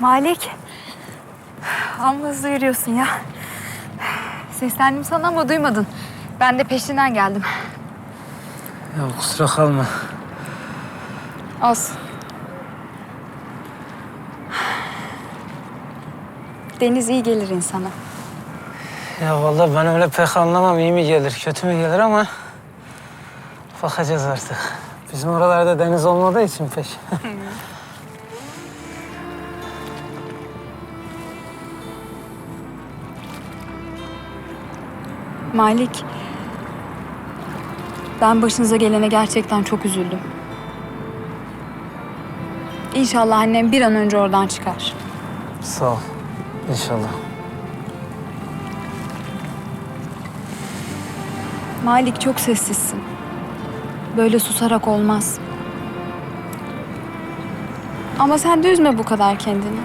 Malik. Amma hızlı yürüyorsun ya. Seslendim sana ama duymadın. Ben de peşinden geldim. Ya kusura kalma. Az. Deniz iyi gelir insana. Ya vallahi ben öyle pek anlamam iyi mi gelir, kötü mü gelir ama... Bakacağız artık. Bizim oralarda deniz olmadığı için pek. Malik. Ben başınıza gelene gerçekten çok üzüldüm. İnşallah annem bir an önce oradan çıkar. Sağ ol. İnşallah. Malik çok sessizsin. Böyle susarak olmaz. Ama sen de üzme bu kadar kendini.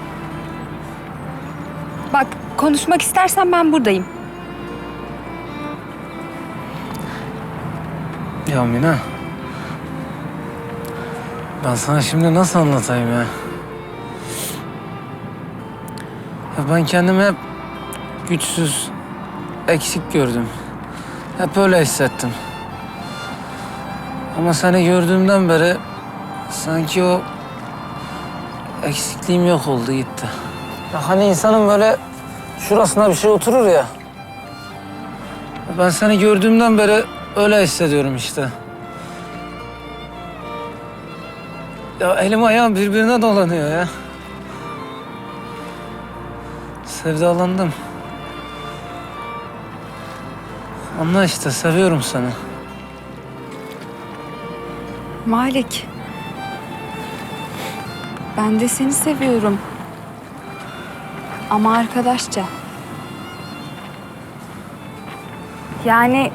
Bak konuşmak istersen ben buradayım. Ya Mina. Ben sana şimdi nasıl anlatayım ya? Ya ben kendimi hep güçsüz, eksik gördüm. Hep öyle hissettim. Ama seni gördüğümden beri sanki o eksikliğim yok oldu gitti. Ya hani insanın böyle şurasına bir şey oturur ya. Ben seni gördüğümden beri öyle hissediyorum işte. Ya elim ayağım birbirine dolanıyor ya. Sevdalandım. Anla işte seviyorum seni. Malik. Ben de seni seviyorum. Ama arkadaşça. Yani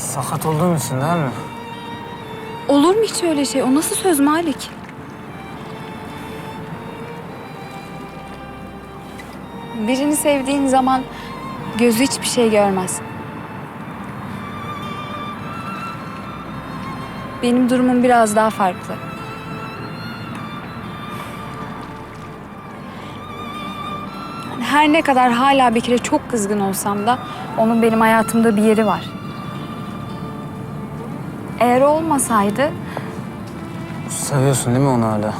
Sakat olduğum için değil mi? olur mu hiç öyle şey? O nasıl söz Malik? Birini sevdiğin zaman gözü hiçbir şey görmez. Benim durumum biraz daha farklı. Her ne kadar hala Bekir'e çok kızgın olsam da onun benim hayatımda bir yeri var. Eğer olmasaydı Seviyorsun değil mi onu hala?